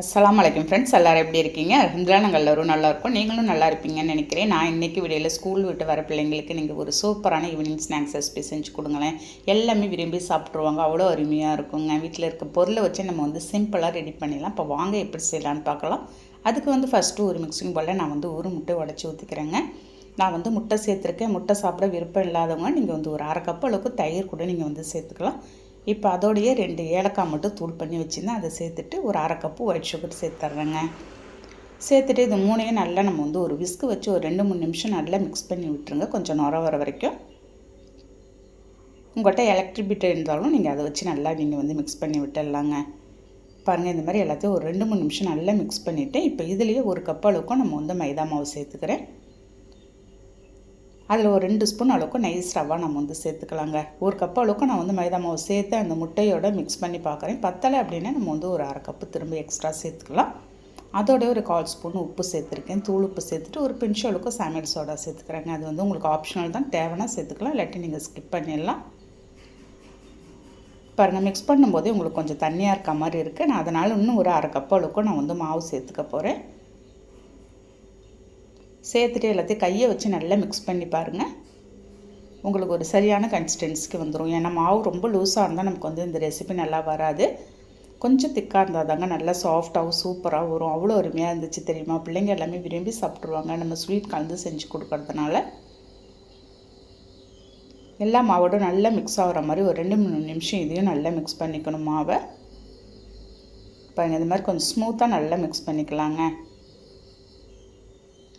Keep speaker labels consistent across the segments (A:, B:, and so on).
A: அஸ்லாம் அலைக்கும் ஃப்ரெண்ட்ஸ் எல்லோரும் எப்படி இருக்கீங்க? அலமதுல்லா நாங்கள் எல்லோரும் நல்லா இருக்கோம். நீங்களும் நல்லா இருப்பீங்கன்னு நினைக்கிறேன். நான் இன்றைக்கி வீடியோவில் ஸ்கூல் விட்டு வர பிள்ளைங்களுக்கு நீங்கள் ஒரு சூப்பரான ஈவினிங் ஸ்நாக்ஸ் ரெசிபி செஞ்சு கொடுங்களேன். எல்லாமே விரும்பி சாப்பிட்ருவாங்க அவ்வளோ அருமையாக இருக்குங்க. வீட்டில் இருக்க பொருளை வச்சு நம்ம வந்து சிம்பிளாக ரெடி பண்ணிடலாம். இப்போ வாங்க எப்படி செய்யலான்னு பார்க்கலாம். அதுக்கு வந்து ஃபஸ்ட்டு ஒரு மிக்சிங் போல் நான் வந்து ஒரு முட்டை உடச்சி ஊற்றிக்கிறேங்க நான் வந்து முட்டை சேர்த்துருக்கேன். முட்டை சாப்பிட விருப்பம் இல்லாதவங்க நீங்கள் வந்து ஒரு அரை கப் அளவுக்கு தயிர் கூட நீங்கள் வந்து சேர்த்துக்கலாம். இப்போ அதோடையே ரெண்டு ஏலக்காய் மட்டும் தூள் பண்ணி வச்சுருந்தேன். அதை சேர்த்துட்டு ஒரு அரை கப்பு ஒயிட் சுகர் சேர்த்துட்றேங்க சேர்த்துட்டு இது மூணையும் நல்லா நம்ம வந்து ஒரு விஸ்கு வச்சு ஒரு ரெண்டு மூணு நிமிஷம் நல்லா மிக்ஸ் பண்ணி விட்டுருங்க. கொஞ்சம் நுர வர வரைக்கும். உங்கள்கிட்ட எலக்ட்ரிக் பீட்டர் இருந்தாலும் நீங்கள் அதை வச்சு நல்லா நீங்கள் வந்து மிக்ஸ் பண்ணி விட்டுடலாங்க. பாருங்கள் இந்த மாதிரி எல்லாத்தையும் ஒரு ரெண்டு மூணு நிமிஷம் நல்லா மிக்ஸ் பண்ணிவிட்டு இப்போ இதுலேயே ஒரு கப் அளவுக்கும் நம்ம வந்து மைதா மாவு சேர்த்துக்கிறேன். அதில் ஒரு ரெண்டு ஸ்பூன் அளவுக்கு நைஸ் ரவா நம்ம வந்து சேர்த்துக்கலாங்க. ஒரு கப் அளவுக்கு நான் வந்து மைதா மாவு சேர்த்து அந்த முட்டையோட மிக்ஸ் பண்ணி பார்க்குறேன். பத்தலை அப்படின்னா நம்ம வந்து ஒரு அரை கப்பு திரும்ப எக்ஸ்ட்ரா சேர்த்துக்கலாம். அதோட ஒரு கால் ஸ்பூன் உப்பு சேர்த்துருக்கேன். தூள் உப்பு சேர்த்துட்டு ஒரு பிஞ்சு அளவுக்கு சமையல் சோடா சேர்த்துக்கிறேங்க. அது வந்து உங்களுக்கு ஆப்ஷனல் தான். தேவைன்னா சேர்த்துக்கலாம். இல்லாட்டி நீங்கள் ஸ்கிப் பண்ணிடலாம். பாருங்கள் மிக்ஸ் பண்ணும்போதே உங்களுக்கு கொஞ்சம் தண்ணியாக இருக்க மாதிரி இருக்குது நான் அதனால் இன்னும் ஒரு அரை கப் அளவுக்கு நான் வந்து மாவு சேர்த்துக்க போகிறேன் சேர்த்துட்டு எல்லாத்தையும் கையை வச்சு நல்லா மிக்ஸ் பண்ணி பாருங்கள் உங்களுக்கு ஒரு சரியான கன்சிஸ்டன்சிக்கு வந்துடும் ஏன்னா மாவு ரொம்ப லூஸாக இருந்தால் நமக்கு வந்து இந்த ரெசிபி நல்லா வராது. கொஞ்சம் திக்காக இருந்தால் தாங்க நல்லா சாஃப்டாகவும் சூப்பராக வரும். அவ்வளோ அருமையாக இருந்துச்சு தெரியுமா? பிள்ளைங்க எல்லாமே விரும்பி சாப்பிட்ருவாங்க நம்ம ஸ்வீட் கலந்து செஞ்சு கொடுக்கறதுனால. எல்லா மாவோடும் நல்லா மிக்ஸ் ஆகிற மாதிரி ஒரு ரெண்டு மூணு நிமிஷம் இதையும் நல்லா மிக்ஸ் பண்ணிக்கணும் மாவை. பாருங்கள் இந்த மாதிரி கொஞ்சம் ஸ்மூத்தாக நல்லா மிக்ஸ் பண்ணிக்கலாங்க.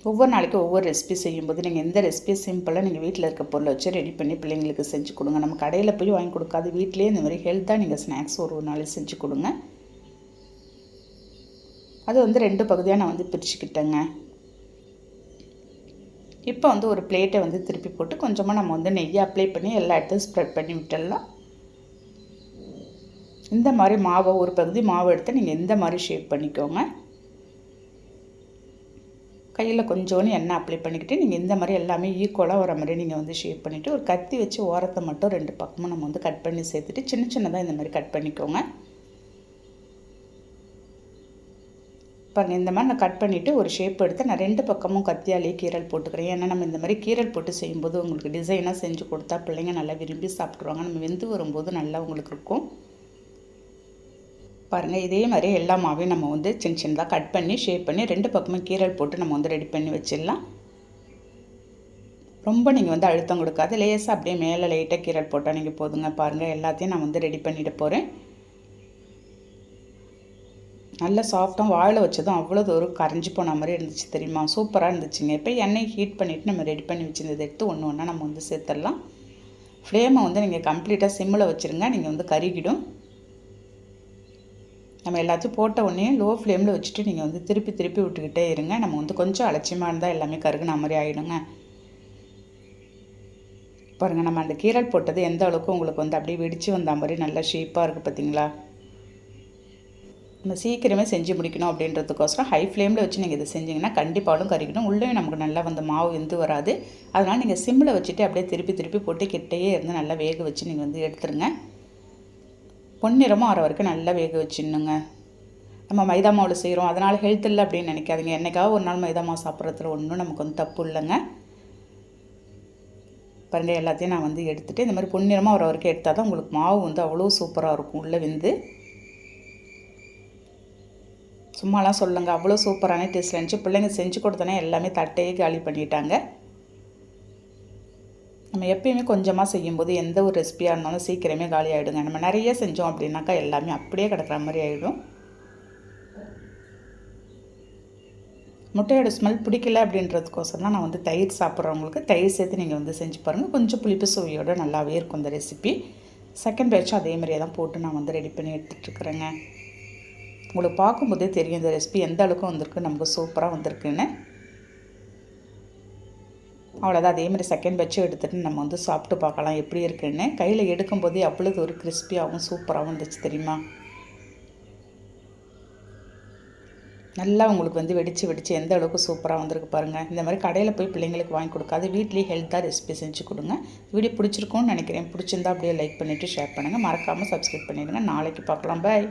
A: ஒவ்வொரு நாளைக்கும் ஒவ்வொரு ரெசிபி செய்யும்போது நீங்கள் எந்த ரெசிபி சிம்பிளாக நீங்கள் வீட்டில் இருக்க பொருளை வச்சு ரெடி பண்ணி பிள்ளைங்களுக்கு செஞ்சு கொடுங்க. நம்ம கடையில் போய் வாங்கி கொடுக்காது வீட்டிலேயே இந்த மாதிரி ஹெல்த்தாக நீங்கள் ஸ்நாக்ஸ் ஒரு ஒரு நாளைக்கு செஞ்சு கொடுங்க. அது வந்து ரெண்டு பகுதியாக நான் வந்து பிரிச்சுக்கிட்டேங்க. இப்போ வந்து ஒரு பிளேட்டை வந்து திருப்பி போட்டு கொஞ்சமாக நம்ம வந்து நெய்யை அப்ளை பண்ணி எல்லா இடத்தையும் ஸ்ப்ரெட் பண்ணி விட்டுடலாம். இந்த மாதிரி மாவை ஒரு பகுதி மாவு எடுத்து நீங்கள் எந்த மாதிரி ஷேப் பண்ணிக்கோங்க. கையில் கொஞ்சோன்னு எண்ணெய் அப்ளை பண்ணிக்கிட்டு நீங்கள் இந்த மாதிரி எல்லாமே ஈக்குவலாக வர மாதிரி நீங்கள் வந்து ஷேப் பண்ணிவிட்டு ஒரு கத்தி வச்சு ஓரத்தை மட்டும் ரெண்டு பக்கமும் நம்ம வந்து கட் பண்ணி சேர்த்துட்டு சின்ன சின்னதாக இந்த மாதிரி கட் பண்ணிக்கோங்க. இப்போ இந்த மாதிரி நான் கட் பண்ணிவிட்டு ஒரு ஷேப் எடுத்து நான் ரெண்டு பக்கமும் கத்தியாலேயே கீரல் போட்டுக்கிறேன். ஏன்னா நம்ம இந்த மாதிரி கீரல் போட்டு செய்யும்போது உங்களுக்கு டிசைனாக செஞ்சு கொடுத்தா பிள்ளைங்க நல்லா விரும்பி சாப்பிட்ருவாங்க நம்ம வெந்து வரும்போது நல்லா உங்களுக்கு இருக்கும். பாருங்கள் இதே மாதிரி எல்லா மாவையும் நம்ம வந்து சின்ன சின்னதாக கட் பண்ணி ஷேப் பண்ணி ரெண்டு பக்கமும் கீரல் போட்டு நம்ம வந்து ரெடி பண்ணி வச்சிடலாம். ரொம்ப நீங்கள் வந்து அழுத்தம் கொடுக்காது. லேசாக அப்படியே மேலே லைட்டாக கீரல் போட்டால் நீங்கள் போதுங்க. பாருங்கள் எல்லாத்தையும் நான் வந்து ரெடி பண்ணிட்டு போகிறேன் நல்ல சாஃப்டாக வாயில் வச்சதும் அவ்வளோ தூரம் கரைஞ்சி போன மாதிரி இருந்துச்சு தெரியுமா? சூப்பராக இருந்துச்சுங்க. இப்போ எண்ணெய் ஹீட் பண்ணிவிட்டு நம்ம ரெடி பண்ணி வச்சுருந்ததை எடுத்து ஒன்று ஒன்றா நம்ம வந்து சேர்த்துடலாம். ஃப்ளேமை வந்து நீங்கள் கம்ப்ளீட்டாக சிம்மில் வச்சுருங்க. நீங்கள் வந்து கருகிடும். நம்ம எல்லாத்தையும் போட்ட உடனே லோ ஃப்ளேமில் வச்சுட்டு நீங்கள் வந்து திருப்பி திருப்பி விட்டுக்கிட்டே இருங்க. நம்ம வந்து கொஞ்சம் அலட்சியமாக இருந்தால் எல்லாமே கருகுன மாதிரி ஆகிடுங்க பாருங்கள் நம்ம அந்த கீரல் போட்டது எந்த அளவுக்கு உங்களுக்கு வந்து அப்படியே வெடித்து வந்த மாதிரி நல்லா ஷேப்பாக இருக்குது பார்த்தீங்களா நம்ம சீக்கிரமே செஞ்சு முடிக்கணும் அப்படின்றதுக்கோசரம் ஹை ஃப்ளேமில் வச்சு நீங்கள் இதை செஞ்சிங்கன்னா கண்டிப்பாலும் கறிக்கணும் உள்ளே நமக்கு நல்லா வந்து மாவு வெந்து வராது. அதனால் நீங்கள் சிம்மில் வச்சுட்டு அப்படியே திருப்பி திருப்பி போட்டு கிட்டேயே இருந்து நல்லா வேக வச்சு நீங்கள் வந்து எடுத்துருங்க. பொன்னிறமாக ஆற வரைக்கும் நல்லா வேக வச்சிடணுங்க. நம்ம மைதா மாவில் செய்கிறோம் அதனால் ஹெல்த் இல்லை அப்படின்னு நினைக்காதீங்க. என்றைக்காவது ஒரு நாள் மைதா மாவு சாப்பிட்றதுல ஒன்றும் நமக்கு வந்து தப்பு இல்லைங்க. பாருங்கள் எல்லாத்தையும் நான் வந்து எடுத்துகிட்டு இந்த மாதிரி பொன்னிறமாக வர வரைக்கும் எடுத்தால் தான் உங்களுக்கு மாவு வந்து அவ்வளோ சூப்பராக இருக்கும். உள்ளே வந்து. சும்மாலாம் சொல்லுங்கள் அவ்வளோ சூப்பரான டேஸ்ட் இருந்துச்சு. பிள்ளைங்க செஞ்சு கொடுத்தோன்னே எல்லாமே தட்டையே காலி பண்ணிட்டாங்க. நம்ம எப்பயுமே கொஞ்சமாக செய்யும்போது எந்த ஒரு ரெசிபியாக இருந்தாலும் சீக்கிரமே காலி ஆகிடுங்க நம்ம நிறைய செஞ்சோம் அப்படின்னாக்கா எல்லாமே அப்படியே கிடக்கிற மாதிரி ஆகிடும் முட்டையோட ஸ்மெல் பிடிக்கல அப்படின்றதுக்கோசரம் தான் நான் வந்து தயிர் சாப்பிட்றவங்களுக்கு தயிர் சேர்த்து நீங்கள் வந்து செஞ்சு பாருங்கள் கொஞ்சம் புளிப்பு சுவையோடு நல்லாவே இருக்கும் இந்த ரெசிபி செகண்ட் பேட்சும் அதே மாதிரியே தான் போட்டு நான் வந்து ரெடி பண்ணி எடுத்துகிட்ருக்குறேங்க உங்களுக்கு பார்க்கும்போதே தெரியும் இந்த ரெசிபி எந்த அளவுக்கு வந்திருக்கு நமக்கு சூப்பராக வந்திருக்குன்னு. அவ்வளோதான் அதே மாதிரி செகண்ட் வச்சு எடுத்துகிட்டு நம்ம வந்து சாப்பிட்டு பார்க்கலாம் எப்படி இருக்குன்னு. கையில் எடுக்கும்போதே அவ்வளோது ஒரு கிறிஸ்பியாகவும் சூப்பராகவும் இருந்துச்சு தெரியுமா? நல்லா உங்களுக்கு வந்து வெடித்து வெடித்து எந்த அளவுக்கு சூப்பராக வந்திருக்கு பாருங்கள் இந்த மாதிரி கடையில் போய் பிள்ளைங்களுக்கு வாங்கி கொடுக்காது. வீட்லேயே ஹெல்த்தாக ரெசிபி செஞ்சு கொடுங்க. வீடியோ பிடிச்சிருக்கும்னு நினைக்கிறேன். பிடிச்சிருந்தா அப்படியே லைக் பண்ணிவிட்டு ஷேர் பண்ணுங்கள் மறக்காமல் சப்ஸ்கிரைப் பண்ணிடுங்க. நாளைக்கு பார்க்கலாம். பாய்